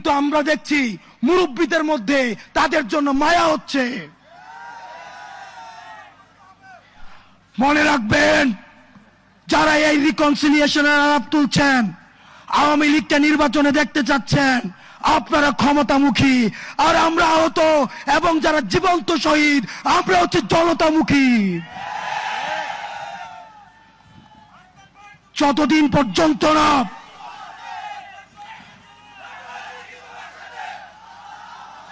কিন্তু আমরা দেখছি মুরব্বীদের মধ্যে তাদের জন্য মায়া হচ্ছে। মনে রাখবেন, যারা এই রিকনসিলিয়েশনের আলাপ তুলছেন, আওয়ামী লীগকে নির্বাচনে দেখতে চাচ্ছেন, আপনারা ক্ষমতামুখী, আর আমরা আহত এবং যারা জীবন্ত শহীদ, আমরা হচ্ছে জনতামুখী। যতদিন পর্যন্ত না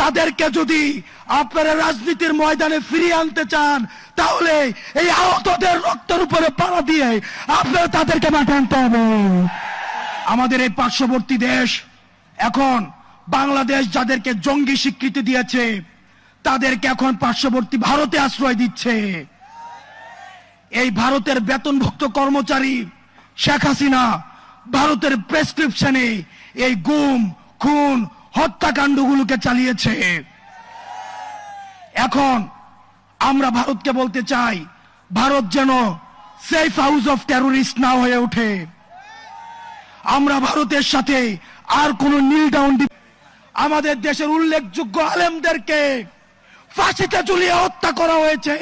তাদেরকে যদি আপনারা রাজনীতির ময়দানে ফিরিয়ে আনতে চান, তাহলে এই আহতদের রক্তের উপরে পাড়া দিয়ে আপনারা তাদেরকে মাঠে আনতে হবে। আমাদের এই পার্শ্ববর্তী দেশ এখন বাংলাদেশ যাদেরকে জঙ্গি স্বীকৃতি দিয়েছে, তাদেরকে এখন পার্শ্ববর্তী ভারতে আশ্রয় দিচ্ছে। এই ভারতের বেতনভুক্ত কর্মচারী শেখ হাসিনা ভারতের প্রেসক্রিপশনে এই গুম, খুন হত্যাকাণ্ডগুলোকে চালিয়েছে। এখন আমরা ভারতকে বলতে চাই, ভারত যেন সেফ হাউস অফ টেরোরিস্ট না হয়ে ওঠে। আমরা ভারতের সাথে আর কোন নীল ডাউন আমাদের দেশের উল্লেখযোগ্য আলেমদেরকে ফাঁসিতে ঝুলিয়ে হত্যা করা হয়েছে।